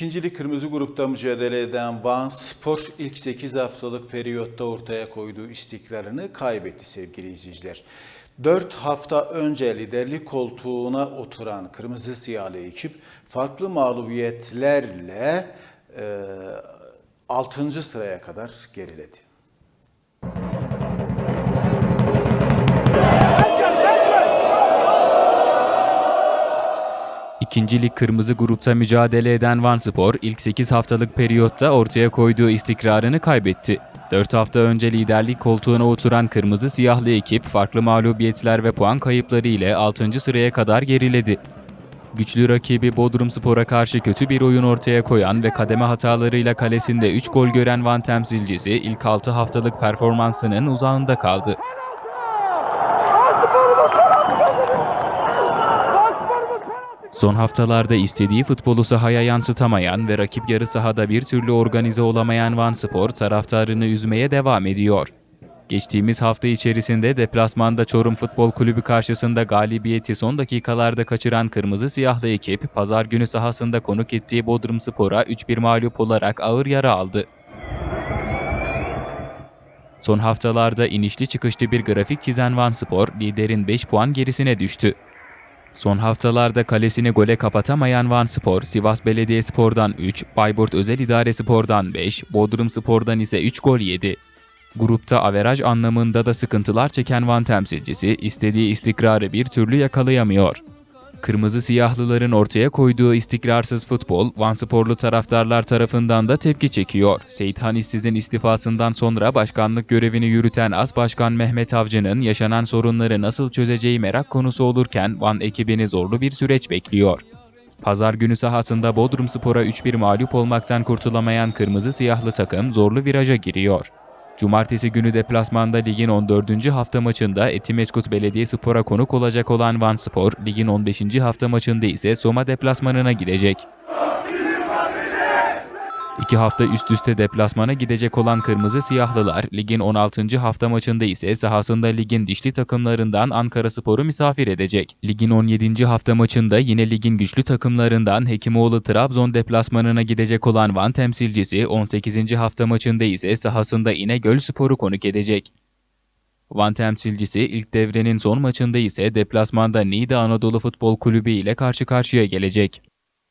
İkincili kırmızı grupta mücadele eden Van Spor ilk 8 haftalık periyotta ortaya koyduğu istikrarını kaybetti sevgili izleyiciler. 4 hafta önce liderlik koltuğuna oturan kırmızı siyahlı ekip farklı mağlubiyetlerle e, 6. sıraya kadar geriledi. İkinci lig kırmızı grupta mücadele eden Van Spor ilk 8 haftalık periyotta ortaya koyduğu istikrarını kaybetti. 4 hafta önce liderlik koltuğuna oturan kırmızı siyahlı ekip farklı mağlubiyetler ve puan kayıpları ile 6. sıraya kadar geriledi. Güçlü rakibi Bodrum Spor'a karşı kötü bir oyun ortaya koyan ve kademe hatalarıyla kalesinde 3 gol gören Van temsilcisi ilk 6 haftalık performansının uzağında kaldı. Son haftalarda istediği futbolu sahaya yansıtamayan ve rakip yarı sahada bir türlü organize olamayan Van Spor taraftarını üzmeye devam ediyor. Geçtiğimiz hafta içerisinde deplasmanda Çorum Futbol Kulübü karşısında galibiyeti son dakikalarda kaçıran kırmızı siyahlı ekip pazar günü sahasında konuk ettiği Bodrum Spor'a 3-1 mağlup olarak ağır yara aldı. Son haftalarda inişli çıkışlı bir grafik çizen Van Spor liderin 5 puan gerisine düştü. Son haftalarda kalesini gole kapatamayan Van Spor, Sivas Belediyespor'dan 3, Bayburt Özel İdare Spor'dan 5, Bodrum Spor'dan ise 3 gol yedi. Grupta averaj anlamında da sıkıntılar çeken Van temsilcisi istediği istikrarı bir türlü yakalayamıyor. Kırmızı siyahlıların ortaya koyduğu istikrarsız futbol, Van Sporlu taraftarlar tarafından da tepki çekiyor. Seyit Hanissiz'in istifasından sonra başkanlık görevini yürüten As Başkan Mehmet Avcı'nın yaşanan sorunları nasıl çözeceği merak konusu olurken Van ekibini zorlu bir süreç bekliyor. Pazar günü sahasında Bodrum Spor'a 3-1 mağlup olmaktan kurtulamayan kırmızı siyahlı takım zorlu viraja giriyor. Cumartesi günü deplasmanda ligin 14. hafta maçında Etimeskut Belediyespor'a konuk olacak olan Van Spor, ligin 15. hafta maçında ise Soma deplasmanına gidecek. İki hafta üst üste deplasmana gidecek olan Kırmızı Siyahlılar, ligin 16. hafta maçında ise sahasında ligin dişli takımlarından Ankara Spor'u misafir edecek. Ligin 17. hafta maçında yine ligin güçlü takımlarından Hekimoğlu Trabzon deplasmanına gidecek olan Van temsilcisi 18. hafta maçında ise sahasında İnegöl Spor'u konuk edecek. Van temsilcisi ilk devrenin son maçında ise deplasmanda Niğde Anadolu Futbol Kulübü ile karşı karşıya gelecek.